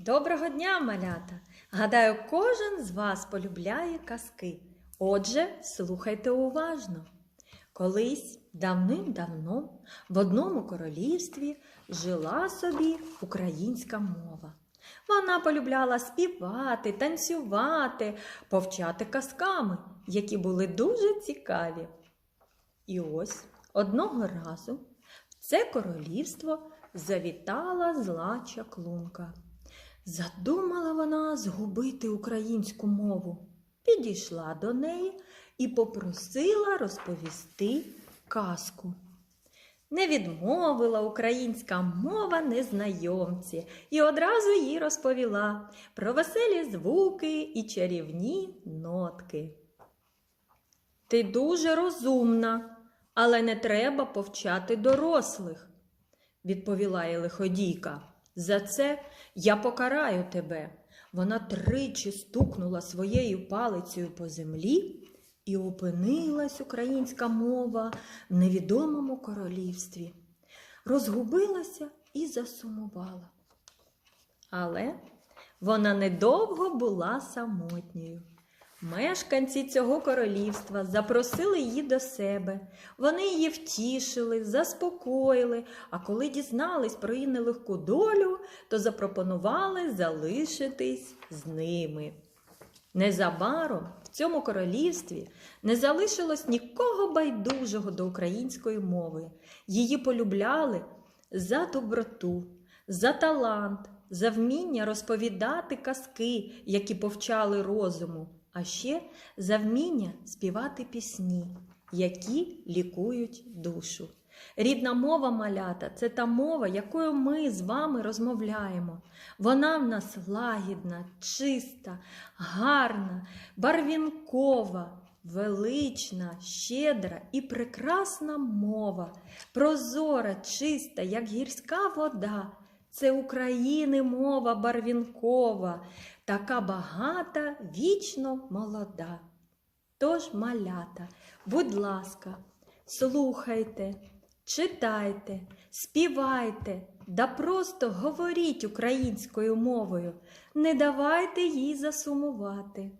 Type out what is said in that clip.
Доброго дня, малята! Гадаю, кожен з вас полюбляє казки. Отже, слухайте уважно. Колись давним-давно в одному королівстві жила собі українська мова. Вона полюбляла співати, танцювати, повчати казками, які були дуже цікаві. І ось одного разу в це королівство завітала зла чаклунка. Задумала вона згубити українську мову, підійшла до неї і попросила розповісти казку. Не відмовила українська мова незнайомці і одразу їй розповіла про веселі звуки і чарівні нотки. Ти дуже розумна, але не треба повчати дорослих, відповіла їй лиходійка. За це я покараю тебе. Вона тричі стукнула своєю палицею по землі, і опинилась українська мова в невідомому королівстві. Розгубилася і засумувала. Але вона недовго була самотньою. Мешканці цього королівства запросили її до себе. Вони її втішили, заспокоїли, а коли дізнались про її нелегку долю, то запропонували залишитись з ними. Незабаром в цьому королівстві не залишилось нікого байдужого до української мови. Її полюбляли за доброту, за талант, за вміння розповідати казки, які повчали розуму, а ще за вміння співати пісні, які лікують душу. Рідна мова малята це та мова, якою ми з вами розмовляємо. Вона в нас лагідна, чиста, гарна, барвінкова, велична, щедра і прекрасна мова, прозора, чиста, як гірська вода. Це України мова барвінкова, така багата, вічно молода. Тож, малята, будь ласка, слухайте, читайте, співайте, да просто говоріть українською мовою, не давайте їй засумувати.